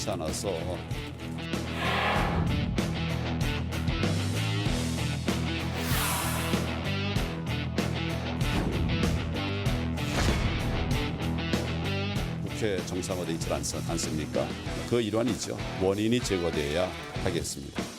여의치 않아서 국회 정상화되어 있지 않, 않습니까? 그 일환이죠. 원인이 제거되어야 하겠습니다.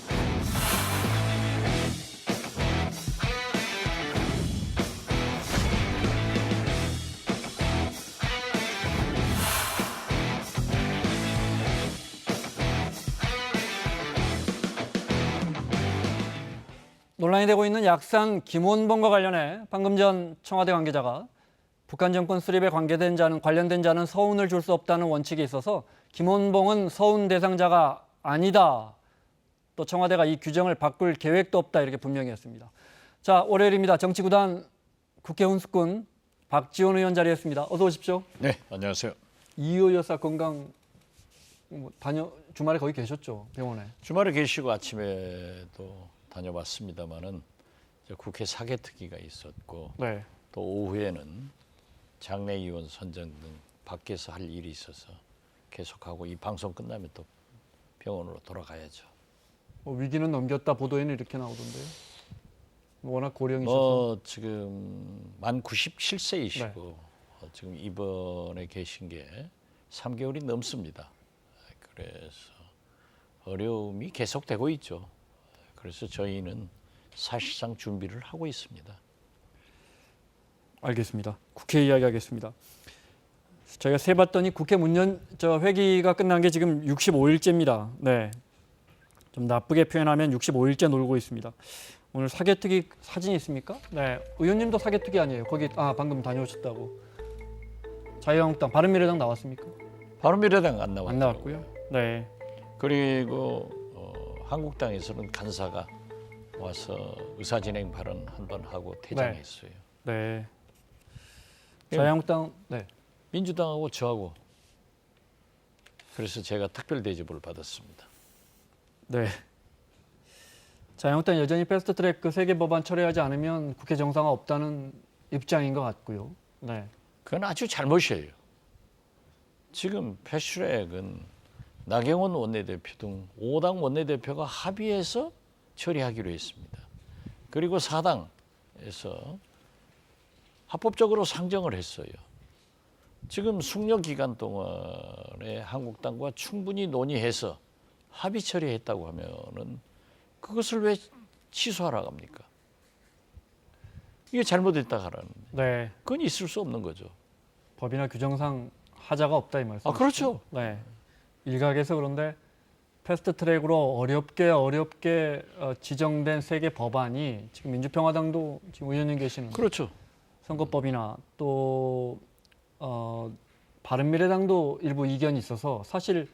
이 되고 있는 약산 김원봉과 관련해 방금 전 청와대 관계자가 북한 정권 수립에 관계된 자는 관련된 자는 서운을 줄 수 없다는 원칙이 있어서 김원봉은 서운 대상자가 아니다. 또 청와대가 이 규정을 바꿀 계획도 없다 이렇게 분명히 했습니다. 자 월요일입니다. 정치구단 국회 훈수꾼 박지원 의원 자리했습니다. 어서 오십시오. 네, 안녕하세요. 이호 여사 건강 뭐 다녀 주말에 거기 계셨죠 병원에. 주말에 계시고 아침에도 다녀봤습니다만은 국회 사개특위가 있었고 네. 또 오후에는 장례위원 선정 등 밖에서 할 일이 있어서 계속하고 이 방송 끝나면 또 병원으로 돌아가야죠. 뭐 위기는 넘겼다 보도에는 이렇게 나오던데요. 워낙 고령이셔서. 뭐 지금 만 97세이시고 어, 지금 입원에 계신 게 3개월이 넘습니다. 그래서 어려움이 계속되고 있죠. 그래서 저희는 사실상 준비를 하고 있습니다. 알겠습니다. 국회 이야기하겠습니다. 저희가 세 봤더니 국회 문연 저 회기가 끝난 게 지금 65일째입니다. 네. 좀 나쁘게 표현하면 65일째 놀고 있습니다. 오늘 사개특위 사진이 있습니까? 네. 의원님도 사개특위 아니에요. 거기 아 방금 다녀오셨다고. 자유한국당 바른미래당 나왔습니까? 바른미래당 안 나왔고 안 나왔고요. 네. 그리고 어, 한국당에서는 간사가 와서 의사 진행 발언 한 번 하고 퇴장했어요. 네. 예. 자유한국당 네. 민주당하고 저하고 그래서 제가 특별 대접을 받았습니다. 네. 자유한국당 여전히 패스트트랙 그 세계 법안 처리하지 않으면 국회 정상화 없다는 입장인 것 같고요. 네. 그건 아주 잘못이에요. 지금 패슈렉은 나경원 원내대표 등 5당 원내대표가 합의해서 처리하기로 했습니다. 그리고 4당에서 합법적으로 상정을 했어요. 지금 숙려 기간 동안에 한국당과 충분히 논의해서 합의 처리했다고 하면은 그것을 왜 취소하라고 합니까? 이게 잘못했다 하라는 네. 그건 있을 수 없는 거죠. 법이나 규정상 하자가 없다 이 말씀. 아 그렇죠. 네. 일각에서 그런데 패스트 트랙으로 어렵게 어렵게 어, 지정된 세계 법안이 지금 민주평화당도 지금 의원님 계시는 그렇죠. 선거법이나 또 어, 바른미래당도 일부 이견이 있어서 사실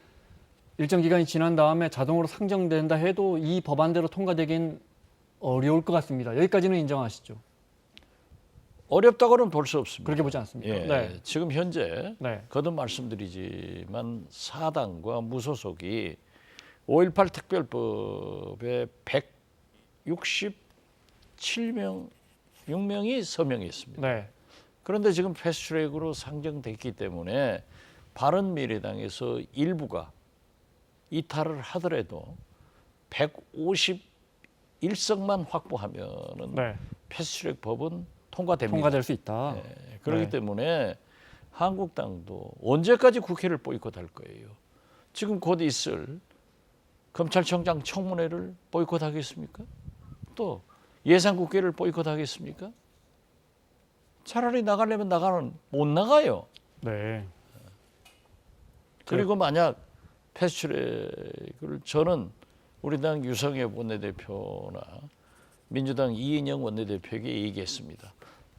일정 기간이 지난 다음에 자동으로 상정된다 해도 이 법안대로 통과되긴 어려울 것 같습니다. 여기까지는 인정하시죠? 어렵다고는 볼 수 없습니다. 그렇게 보지 않습니까? 예, 네. 지금 현재 네. 거듭 말씀드리지만 사당과 무소속이 5.18 특별법에 167명 6명이 서명했습니다. 네. 그런데 지금 패스트트랙으로 상정됐기 때문에 바른미래당에서 일부가 이탈을 하더라도 151석만 확보하면은 네. 패스트트랙 법은 통과됩니다. 통과될 수 있다. 네, 그렇기 네. 때문에 한국당도 언제까지 국회를 보이콧할 거예요? 지금 곧 있을 검찰청장 청문회를 보이콧하겠습니까? 또 예산국회를 보이콧하겠습니까? 차라리 나가려면 나가는 못 나가요. 네. 그리고 만약 패스트트랙을 저는 우리 당 유성엽 원내대표나 민주당 이인영 원내대표에게 얘기했습니다.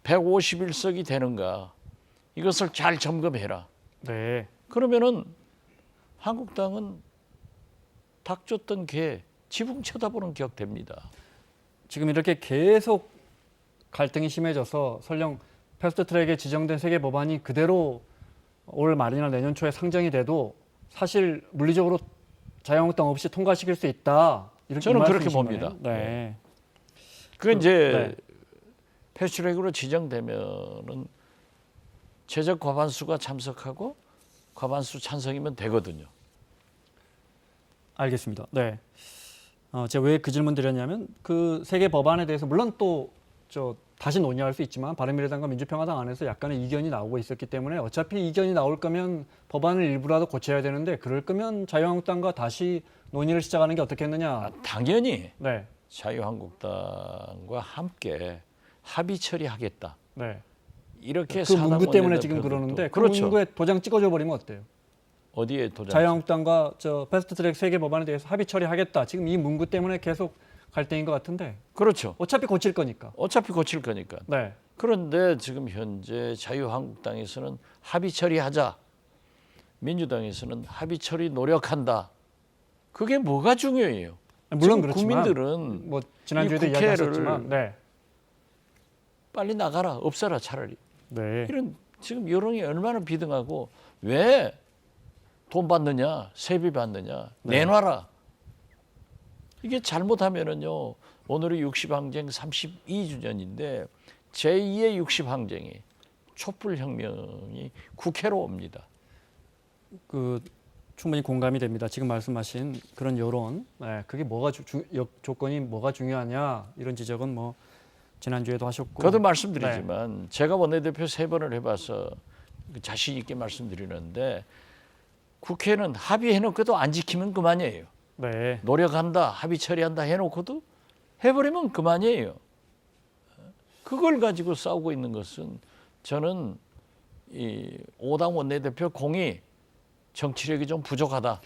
151석이 되는가 이것을 잘 점검해라. 네. 그러면은 한국당은 닥쳤던 개 지붕 쳐다보는 격 됩니다. 지금 이렇게 계속 갈등이 심해져서 설령 패스트트랙에 지정된 세계 법안이 그대로 올 말이나 내년 초에 상정이 돼도 사실 물리적으로 자유한국당 없이 통과시킬 수 있다. 이렇게 저는 이 그렇게 봅니다. 거네요. 네. 그 이제 네. 패스트트랙으로 지정되면은 최적 과반수가 참석하고 과반수 찬성이면 되거든요. 알겠습니다. 네. 어, 제가 왜 그 질문 드렸냐면 그세개 법안에 대해서 물론 또 저 다시 논의할 수 있지만 바른미래당과 민주평화당 안에서 약간의 이견이 나오고 있었기 때문에 어차피 이견이 나올 거면 법안을 일부라도 고쳐야 되는데 그럴 거면 자유한국당과 다시 논의를 시작하는 게 어떻겠느냐. 아, 당연히 네. 자유한국당과 함께 합의 처리하겠다. 네. 이렇게 그 문구 때문에 지금 그러는데 그 그렇죠. 문구에 도장 찍어줘 버리면 어때요? 어디에 도장? 자유한국당과 저 패스트트랙 세개 법안에 대해서 합의 처리하겠다. 지금 이 문구 때문에 계속 갈등인 것 같은데 그렇죠. 어차피 고칠 거니까. 어차피 고칠 거니까. 네. 그런데 지금 현재 자유한국당에서는 합의 처리하자. 민주당에서는 합의 처리 노력한다. 그게 뭐가 중요해요? 물론 그렇지만 국민들은 뭐 지난주에도 이 국회를- 이야기하셨지만 네. 빨리 나가라, 없애라 차라리. 네. 이런 지금 여론이 얼마나 비등하고 왜 돈 받느냐, 세비 받느냐, 네. 내놔라. 이게 잘못하면은요. 오늘이 60항쟁 32주년인데 제2의 60항쟁이 촛불혁명이 국회로 옵니다. 그 충분히 공감이 됩니다. 지금 말씀하신 그런 여론, 네, 그게 뭐가 주, 주- 여- 조건이 뭐가 중요하냐 이런 지적은 뭐 지난주에도 하셨고. 저도 말씀드리지만 제가 원내대표 세 번을 해봐서 그 자신 있게 말씀드리는데 국회는 합의해놓고도 안 지키면 그만이에요. 네, 노력한다, 합의 처리한다 해놓고도 해버리면 그만이에요. 그걸 가지고 싸우고 있는 것은 저는 이 오당 원내대표 공이 정치력이 좀 부족하다.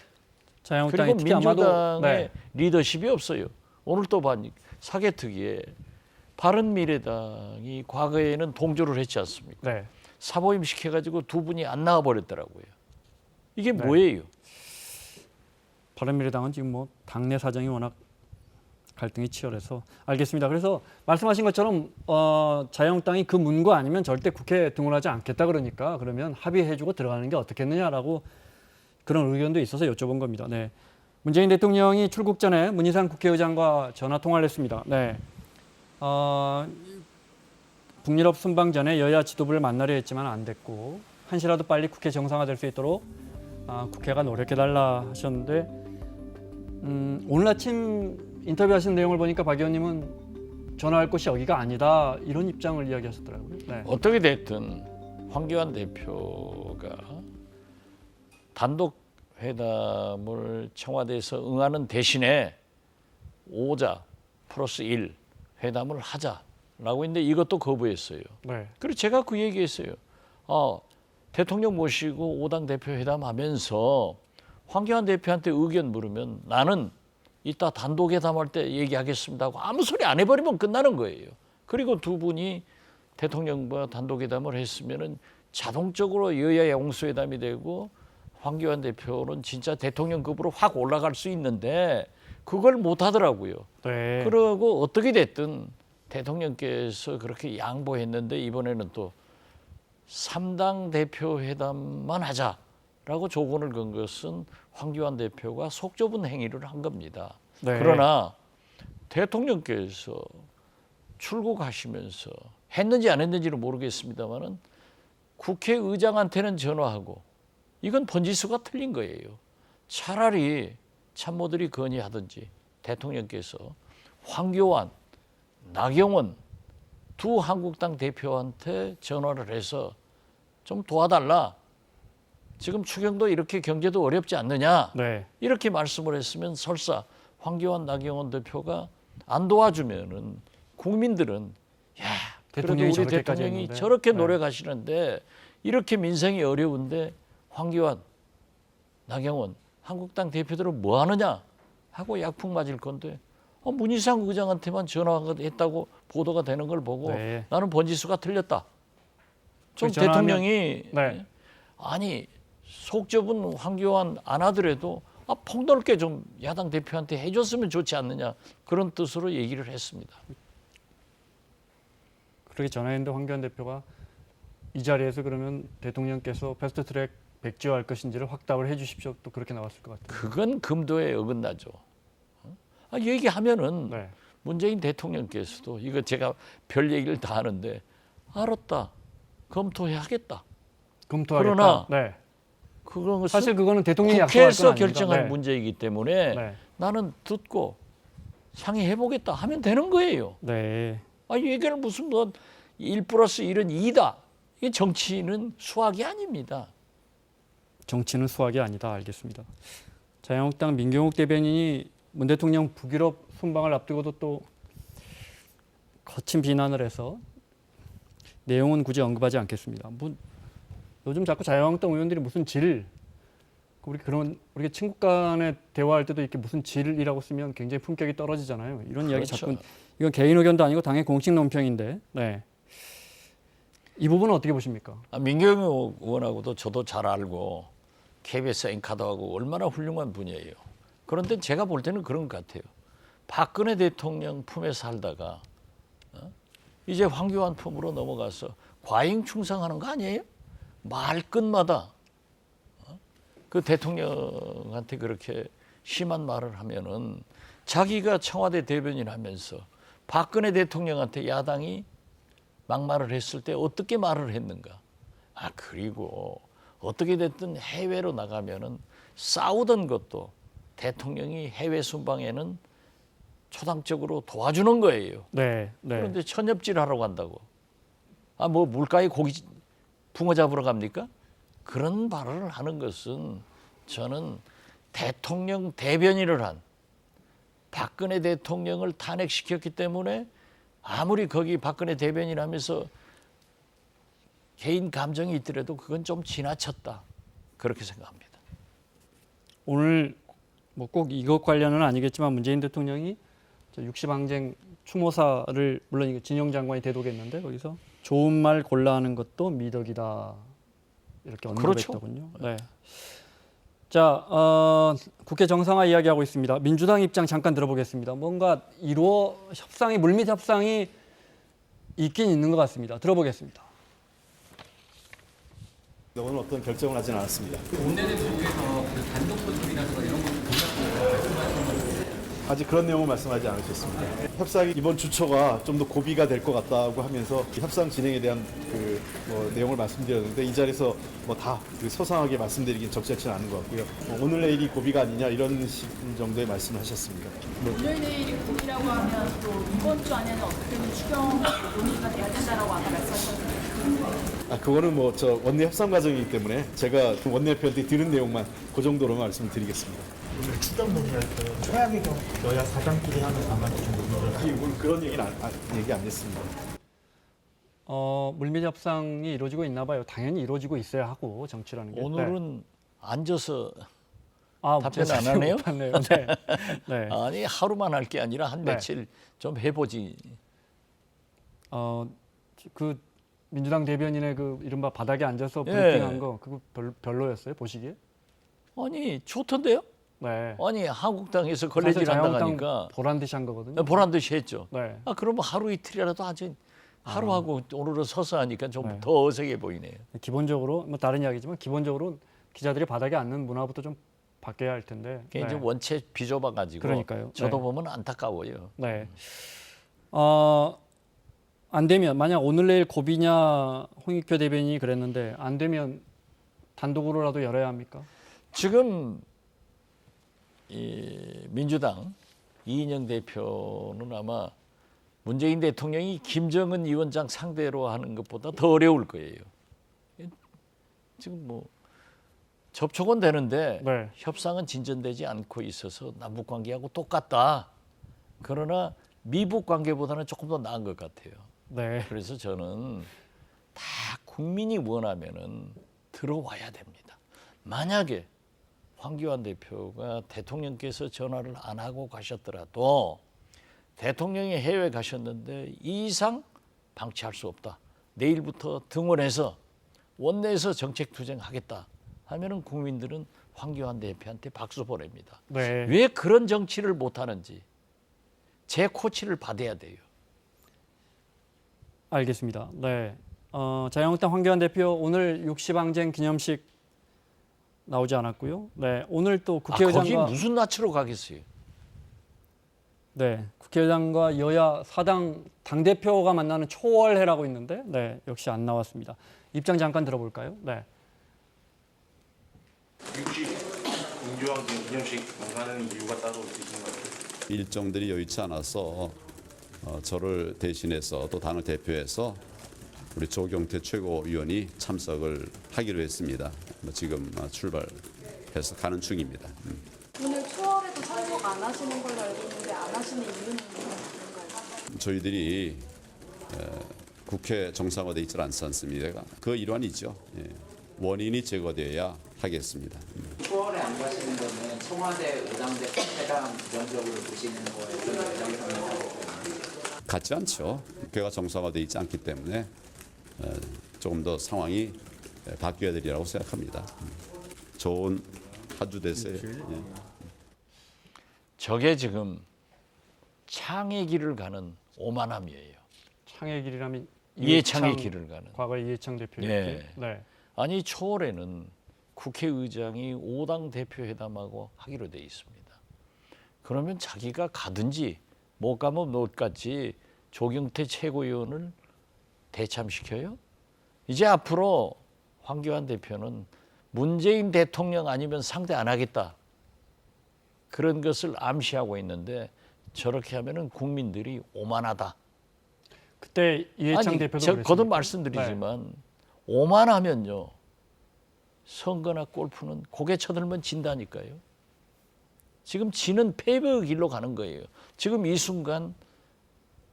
자유한국당이 그리고 민주당의 네, 리더십이 없어요. 오늘 또 봐, 사개특위에 바른 미래당이 과거에는 동조를 했지 않습니까? 네. 사보임 시켜가지고 두 분이 안 나와 버렸더라고요. 이게 네. 뭐예요? 바른미래당은 지금 뭐 당내 사정이 워낙 갈등이 치열해서 알겠습니다. 그래서 말씀하신 것처럼 어, 자유한국당이 그 문구 아니면 절대 국회에 등원하지 않겠다 그러니까 그러면 합의해주고 들어가는 게 어떻겠느냐라고 그런 의견도 있어서 여쭤본 겁니다. 네. 문재인 대통령이 출국 전에 문희상 국회의장과 전화 통화를 했습니다. 네. 어, 북유럽 순방 전에 여야 지도부를 만나려 했지만 안 됐고 한시라도 빨리 국회 정상화될 수 있도록 아, 국회가 노력해달라 하셨는데 음, 오늘 아침 인터뷰하신 내용을 보니까 박 의원님은 전화할 곳이 여기가 아니다 이런 입장을 이야기하셨더라고요. 네. 어떻게 됐든 황교안 대표가 단독 회담을 청와대에서 응하는 대신에 오자 플러스 일 회담을 하자라고 했는데 이것도 거부했어요. 네. 그리고 제가 그 얘기했어요. 아, 대통령 모시고 오당 대표 회담하면서 황교안 대표한테 의견 물으면 나는 이따 단독 회담할 때 얘기하겠습니다 하고 아무 소리 안 해버리면 끝나는 거예요. 그리고 두 분이 대통령과 단독 회담을 했으면은 자동적으로 여야 영수회담이 되고 황교안 대표는 진짜 대통령급으로 확 올라갈 수 있는데 그걸 못 하더라고요. 네. 그러고 어떻게 됐든 대통령께서 그렇게 양보했는데 이번에는 또 삼당 대표 회담만 하자라고 조건을 건 것은 황교안 대표가 속 좁은 행위를 한 겁니다. 네. 그러나 대통령께서 출국하시면서 했는지 안 했는지는 모르겠습니다만은 국회의장한테는 전화하고 이건 번지수가 틀린 거예요. 차라리 참모들이 건의하든지 대통령께서 황교안, 나경원 두 한국당 대표한테 전화를 해서 좀 도와달라. 지금 추경도 이렇게 경제도 어렵지 않느냐. 네. 이렇게 말씀을 했으면 설사 황교안, 나경원 대표가 안 도와주면은 국민들은 야 대통령이 우리 대통령이 했는데. 저렇게 네. 노력하시는데 이렇게 민생이 어려운데 황교안, 나경원, 한국당 대표들은 뭐 하느냐 하고 약풍 맞을 건데 어, 문희상 의장한테만 전화했다고 보도가 되는 걸 보고 네. 나는 번지수가 틀렸다. 좀 그 대통령이 네. 아니 속 좁은 황교안 안 하더라도 아, 폭넓게 좀 야당 대표한테 해줬으면 좋지 않느냐 그런 뜻으로 얘기를 했습니다. 그렇게 전화했는데 황교안 대표가 이 자리에서 그러면 대통령께서 패스트트랙 백지화할 것인지를 확답을 해주십시오. 또 그렇게 나왔을 것 같아요. 그건 금도에 어긋나죠. 어? 아, 얘기하면은 네. 문재인 대통령께서도 이거 제가 별 얘기를 다 하는데 알았다 검토해야겠다. 검토하겠다. 그러나 네. 것은 사실 그거는 대통령이 국회에서. 결정할 네. 문제이기 때문에 네. 나는 듣고 상의해 보겠다 하면 되는 거예요. 네. 아, 얘기를 무슨 뭐1 플러스 1은 2다. 이게 정치는 수학이 아닙니다. 정치는 수학이 아니다. 알겠습니다. 자유한국당 민경욱 대변인이 문 대통령 북유럽 순방을 앞두고도 또 거친 비난을 해서 내용은 굳이 언급하지 않겠습니다. 뭐 요즘 자꾸 자유한국당 의원들이 무슨 질 우리 그런 우리 친구 간에 대화할 때도 이렇게 무슨 질이라고 쓰면 굉장히 품격이 떨어지잖아요. 이런 이야기 그렇죠. 자꾸 이건 개인 의견도 아니고 당의 공식 논평인데. 네. 이 부분은 어떻게 보십니까? 아, 민경욱 의원하고도 저도 잘 알고 KBS 앵카도 하고 얼마나 훌륭한 분이에요. 그런데 제가 볼 때는 그런 것 같아요. 박근혜 대통령 품에 살다가 어? 이제 황교안 품으로 넘어가서 과잉 충성하는 거 아니에요? 말끝마다 어? 그 대통령한테 그렇게 심한 말을 하면은 자기가 청와대 대변인 하면서 박근혜 대통령한테 야당이 막말을 했을 때 어떻게 말을 했는가? 아 그리고 어떻게 됐든 해외로 나가면은 싸우던 것도 대통령이 해외 순방에는 초당적으로 도와주는 거예요. 네. 네. 그런데 천엽질 하러 간다고. 아 뭐 물가에 고기 붕어 잡으러 갑니까? 그런 발언을 하는 것은 저는 대통령 대변인을 한 박근혜 대통령을 탄핵시켰기 때문에 아무리 거기 박근혜 대변인 하면서 개인 감정이 있더라도 그건 좀 지나쳤다. 그렇게 생각합니다. 오늘 뭐 꼭 이것 관련은 아니겠지만 문재인 대통령이 60항쟁 추모사를 물론 진영 장관이 대독했는데 거기서 좋은 말 골라 하는 것도 미덕이다 이렇게 그렇죠. 언급했더군요. 네. 자, 어, 국회 정상화 이야기하고 있습니다. 민주당 입장 잠깐 들어보겠습니다. 뭔가 이루어 협상이 물밑 협상이 있긴 있는 것 같습니다. 들어보겠습니다. 오늘 어떤 결정을 하진 않았습니다. 아직 그런 내용은 말씀하지 않으셨습니다. 협상이 이번 주초가 좀 더 고비가 될 것 같다고 하면서 이 협상 진행에 대한 그 뭐 내용을 말씀드렸는데 이 자리에서 뭐다그 소상하게 말씀드리긴 적절치 는 않은 것 같고요. 뭐 오늘 내일이 고비가 아니냐 이런 식 정도의 말씀을 하셨습니다. 뭐 오늘 내일이 고기라고 하면 또 이번 주 안에는 어떻게든 추경 논의가 돼야 된다라고 아까 말씀하셨는데 아 그거는 뭐 저 원내 협상 과정이기 때문에 제가 그 원내 대표한테 들은 내용만 그 정도로 말씀드리겠습니다. 오늘 추경 논의할 때 최악의 경우 여야 사장끼리 하는 방안이 좀 논의를 그런 얘기는 안, 안- 얘기 안 했습니다. 어, 물밑 협상이 이루어지고 있나 봐요. 당연히 이루어지고 있어야 하고 정치라는 게. 네. 오늘은 앉아서 아, 답변 제가 안 자세히 하네요? 못 봤네요. 네. 네. 아니 하루만 할 게 아니라 한 네. 며칠 좀 해보지. 어, 그 민주당 대변인의 그 이른바 바닥에 앉아서 예. 브리핑한 거 그거 별, 별로였어요 보시기에? 아니 좋던데요? 네. 아니 한국당에서 걸레질 한다 자유한국당 하니까 보란 듯이 한 거거든요. 보란 듯이 했죠. 네. 아 그러면 하루 이틀이라도 하지. 하루하고 오늘은 서서 하니까 좀 네. 더 어색해 보이네요. 기본적으로 뭐 다른 이야기지만 기본적으로 기자들이 바닥에 앉는 문화부터 좀 바뀌어야 할 텐데. 그게 네. 이제 원체 비좁아 가지고 그러니까요. 저도 네. 보면 안타까워요. 네. 어, 안 되면 만약 오늘 내일 고비냐 홍익표 대변인이 그랬는데 안 되면 단독으로라도 열어야 합니까? 지금 이 민주당 이인영 대표는 아마 문재인 대통령이 김정은 위원장 상대로 하는 것보다 더 어려울 거예요. 지금 뭐 접촉은 되는데 네. 협상은 진전되지 않고 있어서 남북 관계하고 똑같다. 그러나 미북 관계보다는 조금 더 나은 것 같아요. 네. 그래서 저는 다 국민이 원하면은 들어와야 됩니다. 만약에 황교안 대표가 대통령께서 전화를 안 하고 가셨더라도 대통령이 해외 가셨는데 이 이상 방치할 수 없다. 내일부터 등원해서 원내에서 정책 투쟁하겠다 하면은 국민들은 황교안 대표한테 박수 보냅니다. 네. 왜 그런 정치를 못 하는지 제 코치를 받아야 돼요. 알겠습니다. 네. 어, 자유한국당 황교안 대표 오늘 60항쟁 기념식 나오지 않았고요. 네. 오늘 또 아, 거기 국회의장과 무슨 낯으로 가겠어요? 네. 국회의장과 여야 사당 당 대표가 만나는 초월회라고 있는데 네. 역시 안 나왔습니다. 입장 잠깐 들어볼까요? 네. 기념식 이유가 따로 있으신. 일정들이 여의치 않아서 어, 저를 대신해서 또 당을 대표해서 우리 조경태 최고위원이 참석을 하기로 했습니다. 뭐 지금 어, 출발해서 가는 중입니다. 음. 오늘 초월에도 참석 안 하시는 걸로 알고 있는데 안 하시는 이유는 뭔가요? 저희들이 에, 국회 정상화돼 있지 않지 않습니까? 그 일환이죠. 예. 원인이 제거되어야 하겠습니다. 음. 초월에 안 가시는 거는 청와대 5당대 회담 부정적으로 보시는 있다고 같지 않죠. 국회가 정상화돼 있지 않기 때문에 에, 조금 더 상황이 에, 바뀌어야 되리라고 생각합니다. 음. 좋은 한 주 되세요. 예. 저게 지금 창의 길을 가는 오만함이에요. 창의 길이라면 이해창의 이해창, 길을 가는. 과거 이해창 대표의 네. 길. 네. 아니 초월에는 국회의장이 5당 대표 회담하고 하기로 돼 있습니다. 그러면 자기가 가든지 못 가면 못 갔지 조경태 최고위원을 대참시켜요? 이제 앞으로 황교안 대표는 문재인 대통령 아니면 상대 안 하겠다. 그런 것을 암시하고 있는데 저렇게 하면은 국민들이 오만하다. 그때 이해창 대표도 저 그랬습니다. 거듭 말씀드리지만 오만하면요 선거나 골프는 고개 쳐들면 진다니까요. 지금 지는 패배의 길로 가는 거예요. 지금 이 순간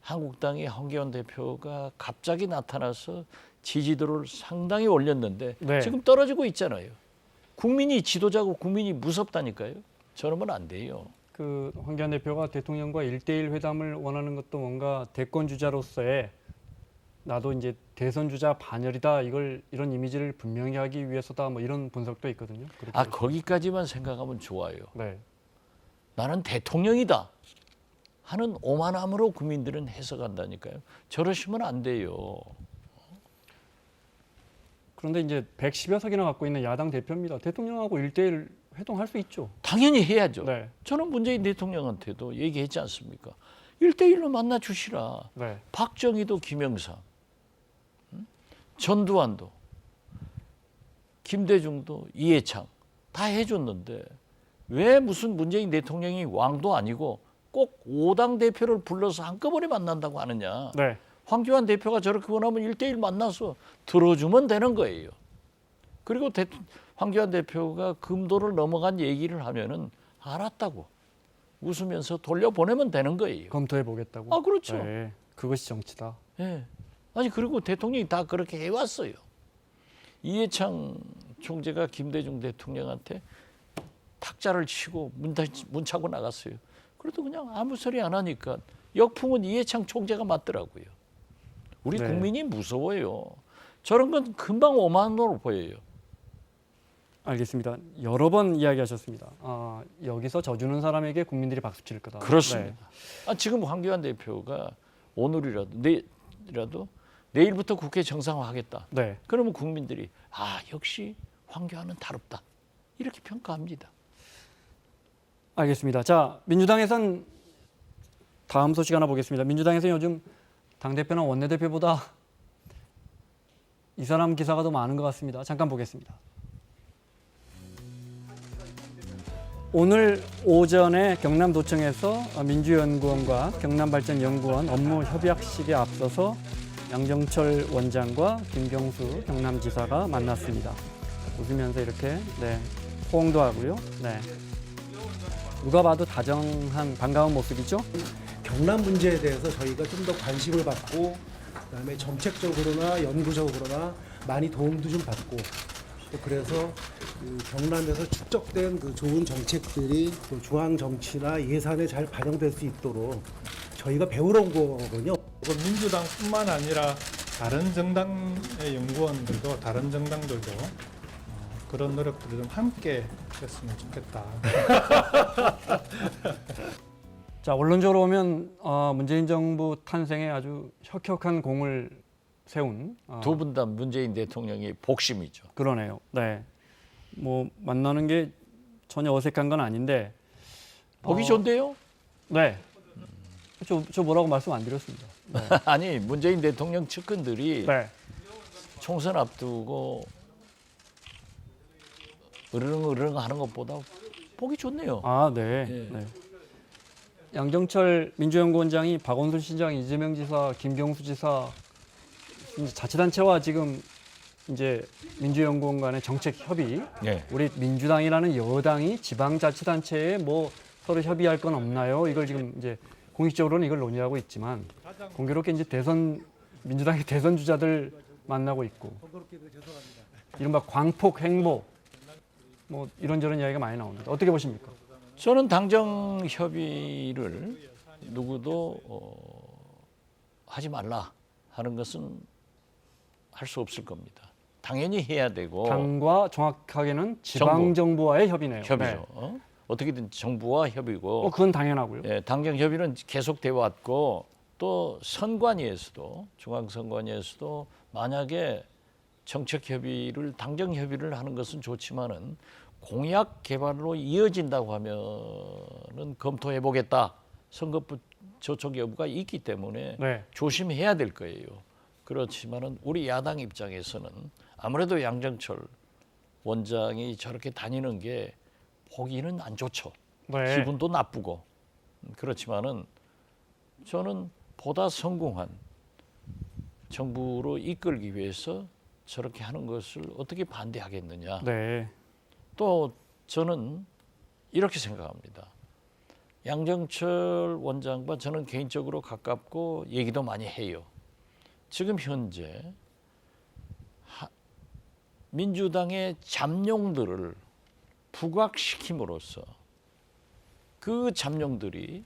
한국당의 황교안 대표가 갑자기 나타나서 지지도를 상당히 올렸는데 네. 지금 떨어지고 있잖아요. 국민이 지도자고 국민이 무섭다니까요. 저러면 안 돼요. 그 황교안 대표가 대통령과 일대일 회담을 원하는 것도 뭔가 대권 주자로서의 나도 이제 대선 주자 반열이다 이걸 이런 이미지를 분명히 하기 위해서다 뭐 이런 분석도 있거든요. 아 보시면. 거기까지만 생각하면 좋아요. 네. 나는 대통령이다 하는 오만함으로 국민들은 해석한다니까요. 저러시면 안 돼요. 그런데 이제 110여 석이나 갖고 있는 야당 대표입니다. 대통령하고 일대일 회동할 수 있죠. 당연히 해야죠. 네. 저는 문재인 대통령한테도 얘기했지 않습니까? 일대일로 만나 주시라. 네. 박정희도 김영삼, 음? 전두환도, 김대중도 이해창 다 해줬는데 왜 무슨 문재인 대통령이 왕도 아니고 꼭 5당 대표를 불러서 한꺼번에 만난다고 하느냐. 네. 황교안 대표가 저렇게 원하면 일대일 만나서 들어주면 되는 거예요. 그리고 대, 황교안 대표가 금도를 넘어간 얘기를 하면은 알았다고 웃으면서 돌려보내면 되는 거예요. 검토해 보겠다고. 아, 그렇죠. 네. 그것이 정치다. 예. 아니 그리고 대통령이 다 그렇게 해왔어요. 이해창 총재가 김대중 대통령한테 탁자를 치고 문, 닫- 문 차고 나갔어요. 그래도 그냥 아무 소리 안 하니까 역풍은 이해창 총재가 맞더라고요. 우리 네. 국민이 무서워요. 저런 건 금방 오만으로 보여요. 알겠습니다. 여러 번 이야기하셨습니다. 아, 여기서 져주는 사람에게 국민들이 박수 칠 거다. 그렇습니다. 아, 지금 황교안 대표가 오늘이라도 내일이라도 내일부터 국회 정상화하겠다. 네. 네. 그러면 국민들이 아 역시 황교안은 다릅다 이렇게 평가합니다. 알겠습니다. 자, 민주당에선 다음 소식 하나 보겠습니다. 민주당에서 요즘 당 대표나 원내 대표보다 이 사람 기사가 더 많은 것 같습니다. 잠깐 보겠습니다. 오늘 오전에 경남도청에서 민주연구원과 경남발전연구원 업무 협약식에 앞서서 양정철 원장과 김경수 경남지사가 만났습니다. 웃으면서 이렇게 네, 호응도 하고요. 네. 누가 봐도 다정한 반가운 모습이죠. 경남 문제에 대해서 저희가 좀 더 관심을 받고 그다음에 정책적으로나 연구적으로나 많이 도움도 좀 받고 또 그래서 그 경남에서 축적된 그 좋은 정책들이 또 중앙 정치나 예산에 잘 반영될 수 있도록 저희가 배우러 온 거거든요. 그 민주당뿐만 아니라 다른 정당의 연구원들도 다른 정당들도 어, 그런 노력들을 좀 함께 했으면 좋겠다. 자 언론적으로 보면 어, 문재인 정부 탄생에 아주 혁혁한 공을 세운 어, 두 분 다 문재인 대통령이 복심이죠. 그러네요. 네, 뭐 만나는 게 전혀 어색한 건 아닌데 보기 어, 좋은데요? 네, 저, 저 뭐라고 말씀 안 드렸습니다. 네, 아니 문재인 대통령 측근들이 네. 총선 앞두고 으르렁 으르렁 하는 것보다 보기 좋네요. 아, 네. 예. 네. 양정철 민주연구원장이 박원순 시장, 이재명 지사, 김경수 지사 이제 자치단체와 지금 이제 민주연구원 간의 정책 협의, 네. 우리 민주당이라는 여당이 지방자치단체에 뭐 서로 협의할 건 없나요? 이걸 지금 이제 공식적으로는 이걸 논의하고 있지만 공교롭게 이제 대선 민주당의 대선 주자들 만나고 있고 이른바 광폭 행보 뭐 이런저런 이야기가 많이 나옵니다. 어떻게 보십니까? 저는 당정 협의를 누구도 어, 하지 말라 하는 것은 할 수 없을 겁니다. 당연히 해야 되고 당과 정확하게는 지방 정부 와의 협의네요. 협의죠. 네. 어? 어떻게든 정부와 협의고 어, 그건 당연하고요. 예, 당정 협의는 계속돼 왔고 또 선관위에서도 중앙 선관위에서도 만약에 정책 협의를 당정 협의를 하는 것은 좋지만은 공약 개발로 이어진다고 하면은 검토해 보겠다. 선거부 조촉 여부가 있기 때문에 네. 조심해야 될 거예요. 그렇지만은 우리 야당 입장에서는 아무래도 양정철 원장이 저렇게 다니는 게 보기는 안 좋죠. 네. 기분도 나쁘고 음, 그렇지만은 저는 보다 성공한 정부로 이끌기 위해서 저렇게 하는 것을 어떻게 반대하겠느냐. 네. 또 저는 이렇게 생각합니다. 양정철 원장과 저는 개인적으로 가깝고 얘기도 많이 해요. 지금 현재 하- 민주당의 잠룡들을 부각시킴으로써 그 잠룡들이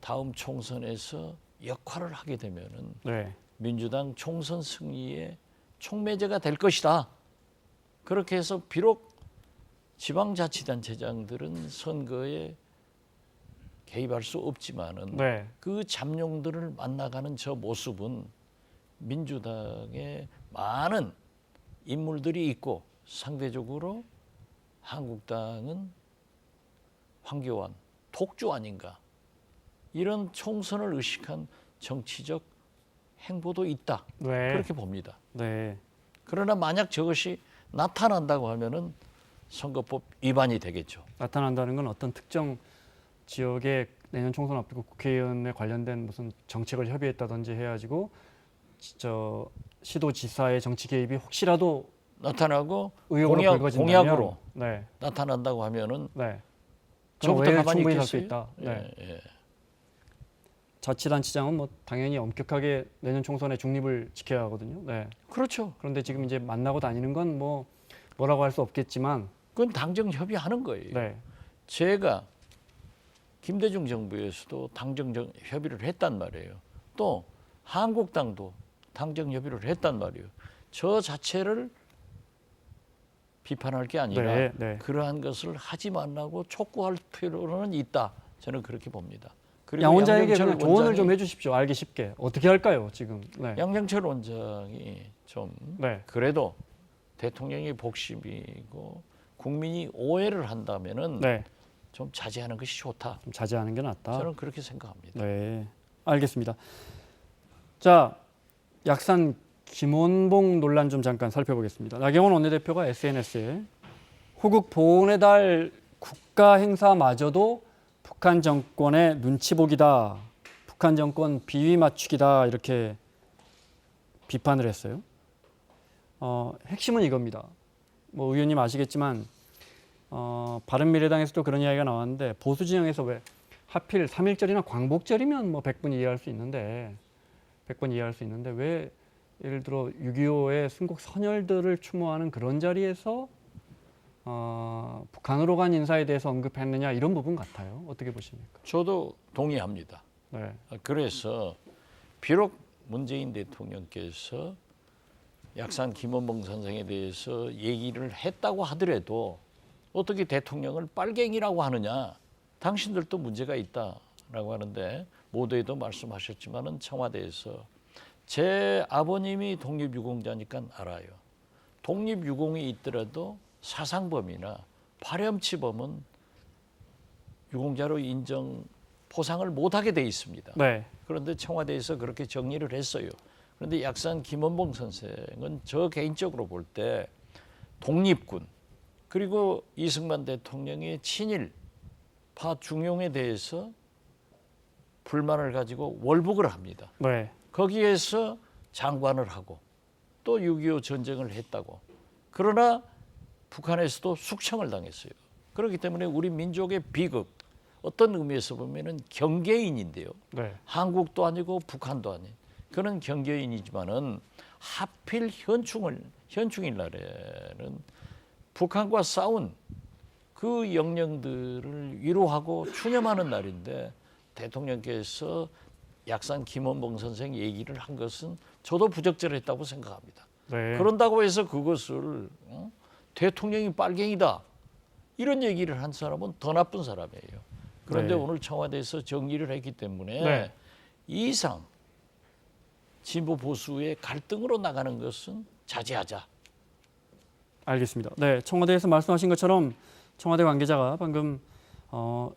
다음 총선에서 역할을 하게 되면은 네. 민주당 총선 승리의 촉매제가 될 것이다. 그렇게 해서 비록 지방자치단체장들은 선거에 개입할 수 없지만은 네. 그 잠룡들을 만나가는 저 모습은 민주당에 많은 인물들이 있고 상대적으로 한국당은 황교안 독주 아닌가 이런 총선을 의식한 정치적 행보도 있다 네. 그렇게 봅니다. 네. 그러나 만약 저것이 나타난다고 하면은 선거법 위반이 되겠죠. 나타난다는 건 어떤 특정 지역의 내년 총선 앞두고 국회의원에 관련된 무슨 정책을 협의했다든지 해가지고 저 시도 지사의 정치 개입이 혹시라도 나타나고 의혹으로 공약, 공약 으로 네. 나타난다고 하면은 네. 저부터 왜 가만히 살 수? 있다. 네. 예, 예. 자치단체장은 뭐 당연히 엄격하게 내년 총선에 중립을 지켜야 하거든요. 네. 그렇죠. 그런데 지금 이제 만나고 다니는 건 뭐 뭐라고 할 수 없겠지만 그건 당정 협의하는 거예요. 네. 제가 김대중 정부에서도 당정 정- 협의를 했단 말이에요. 또 한국당도 당정 협의를 했단 말이에요. 저 자체를 비판할 게 아니라 네, 네. 그러한 것을 하지 말라고 촉구할 필요는 있다. 저는 그렇게 봅니다. 그리고 양 원장에게 양정철 그냥 조언을 좀 해주십시오. 알기 쉽게 어떻게 할까요 지금? 네. 양정철 원장이 좀 네. 그래도 대통령이 복심이고 국민이 오해를 한다면은 네. 좀 자제하는 것이 좋다. 좀 자제하는 게 낫다. 저는 그렇게 생각합니다. 네, 알겠습니다. 자, 약산 김원봉 논란 좀 잠깐 살펴보겠습니다. 나경원 원내대표가 SNS에 호국 보훈의 달 국가 행사마저도 북한 정권의 눈치 보기다, 북한 정권 비위 맞추기다 이렇게 비판을 했어요. 어, 핵심은 이겁니다. 뭐 의원님 아시겠지만 어, 바른미래당에서도 그런 이야기가 나왔는데 보수 진영에서 왜 하필 3.1절이나 광복절이면 뭐 100분 이해할 수 있는데 100번 이해할 수 있는데 왜 예를 들어 6.25의 순국 선열들을 추모하는 그런 자리에서 어, 북한으로 간 인사에 대해서 언급했느냐 이런 부분 같아요. 어떻게 보십니까? 저도 동의합니다. 네. 그래서 비록 문재인 대통령께서 약산 김원봉 선생에 대해서 얘기를 했다고 하더라도 어떻게 대통령을 빨갱이라고 하느냐? 당신들도 문제가 있다라고 하는데 모두에도 말씀하셨지만은 청와대에서 제 아버님이 독립유공자니까 알아요. 독립유공이 있더라도 사상범이나 파렴치범은 유공자로 인정 포상을 못하게 돼 있습니다. 네. 그런데 청와대에서 그렇게 정리를 했어요. 그런데 약산 김원봉 선생은 저 개인적으로 볼 때 독립군 그리고 이승만 대통령의 친일파 중용에 대해서 불만을 가지고 월북을 합니다. 네. 거기에서 장관을 하고 또 6.25 전쟁을 했다고. 그러나 북한에서도 숙청을 당했어요. 그렇기 때문에 우리 민족의 비극 어떤 의미에서 보면은 경계인인데요. 네. 한국도 아니고 북한도 아닌 그런 경계인이지만은 하필 현충을 현충일 날에는 북한과 싸운 그 영령들을 위로하고 추념하는 날인데 대통령께서 약산 김원봉 선생 얘기를 한 것은 저도 부적절했다고 생각합니다. 네. 그런다고 해서 그것을 어? 대통령이 빨갱이다 이런 얘기를 한 사람은 더 나쁜 사람이에요. 그런데 네. 오늘 청와대에서 정리를 했기 때문에 네. 이 이상 진보 보수의 갈등으로 나가는 것은 자제하자. 알겠습니다. 네, 청와대에서 말씀하신 것처럼 청와대 관계자가 방금 어,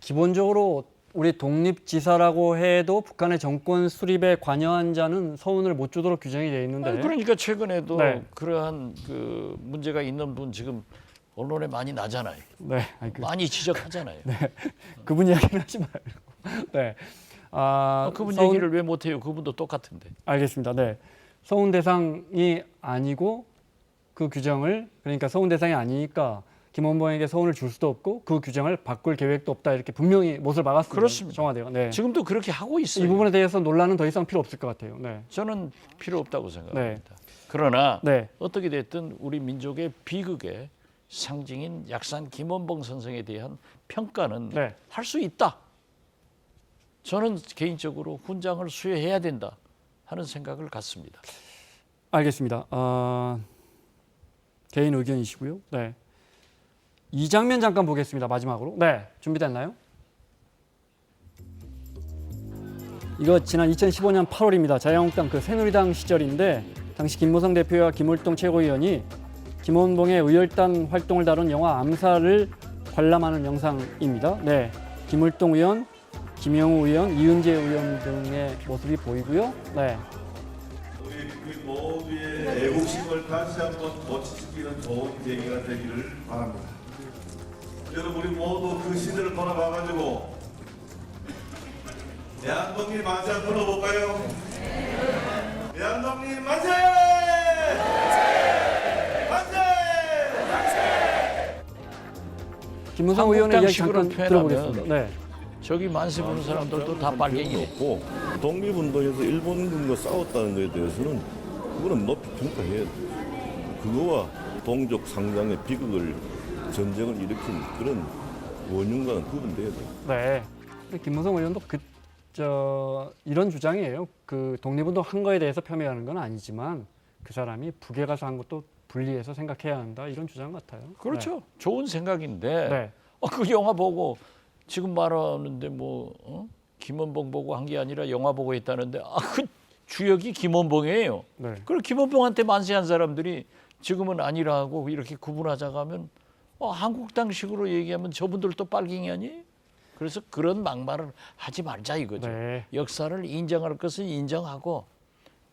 기본적으로 우리 독립지사라고 해도 북한의 정권 수립에 관여한 자는 서운을 못 주도록 규정이 되어 있는데 아니, 그러니까 최근에도 네. 그러한 그 문제가 있는 분 지금 언론에 많이 나잖아요. 네, 아니, 그, 많이 지적하잖아요. 그분 이야기는 하지 말고 네, 아, 어, 그분 서운- 얘기를 왜 못해요? 그분도 똑같은데. 알겠습니다. 네, 서운 대상이 아니고 그 규정을 그러니까 서운 대상이 아니니까 김원봉에게 서운을 줄 수도 없고 그 규정을 바꿀 계획도 없다 이렇게 분명히 못을 박았습니다. 그렇습니다. 청와대가. 네. 지금도 그렇게 하고 있어요. 이 부분에 대해서 논란은 더 이상 필요 없을 것 같아요. 네. 저는 필요 없다고 생각합니다. 그러나 네. 어떻게 됐든 우리 민족의 비극의 상징인 약산 김원봉 선생에 대한 평가는 네. 할수 있다. 저는 개인적으로 훈장을 수여해야 된다 하는 생각을 갖습니다. 알겠습니다. 어, 개인 의견이시고요. 네. 이 장면 잠깐 보겠습니다. 마지막으로. 네. 준비됐나요? 이거 지난 2015년 8월입니다. 자유한국당 그 새누리당 시절인데 당시 김무성 대표와 김울동 최고위원이 김원봉의 의열단 활동을 다룬 영화 암살을 관람하는 영상입니다. 네. 김울동 의원, 김영우 의원, 이은재 의원 등의 모습이 보이고요. 네. 우리 그 모두의 애국심을 다시 한번 고치시키는 좋은 계기가 되기를 바랍니다. 여러분 우리 모두 그 시대를 돌아가가지고 대한독립 만세 한번 불러볼까요? 대한독립 만세! 만세! 김무성 의원의 이야기 잠깐 표현하면 들어보겠습니다. 네. 저기 만세 부는 사람들도 다 빨갱이고 없고 독립운동에서 일본군과 싸웠다는 것에 대해서는 그거는 높이 평가해야 돼. 그거와 동족 상장의 비극을 전쟁을 일으킨 그런 원흉과는 구분돼야 돼. 네. 근데 김무성 의원도 그, 저, 이런 주장이에요. 그 독립운동 한 거에 대해서 폄훼하는 건 아니지만 그 사람이 북에 가서 한 것도 분리해서 생각해야 한다. 이런 주장 같아요. 그렇죠. 좋은 생각인데 네. 어, 그 영화 보고 지금 말하는데 뭐 어? 김원봉 보고 한 게 아니라 영화 보고 했다는데 아 그 주역이 김원봉이에요. 네. 그리고 김원봉한테 만세한 사람들이 지금은 아니라고 이렇게 구분하자고 하면 어, 한국당식으로 얘기하면 저분들도 빨갱이 아니에요? 그래서 그런 막말을 하지 말자 이거죠. 네. 역사를 인정할 것은 인정하고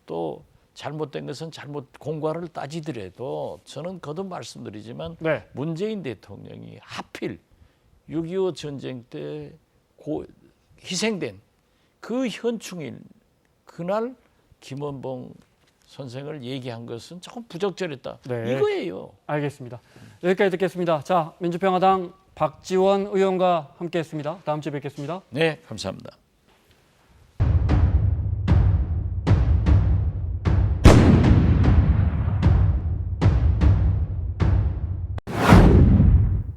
또 잘못된 것은 잘못 공과를 따지더라도 저는 거듭 말씀드리지만 네. 문재인 대통령이 하필 6.25 전쟁 때 고, 희생된 그 현충일 그날 김원봉 선생을 얘기한 것은 조금 부적절했다. 네. 이거예요. 알겠습니다. 여기까지 듣겠습니다. 자, 민주평화당 박지원 의원과 함께했습니다. 다음 주에 뵙겠습니다. 네, 감사합니다.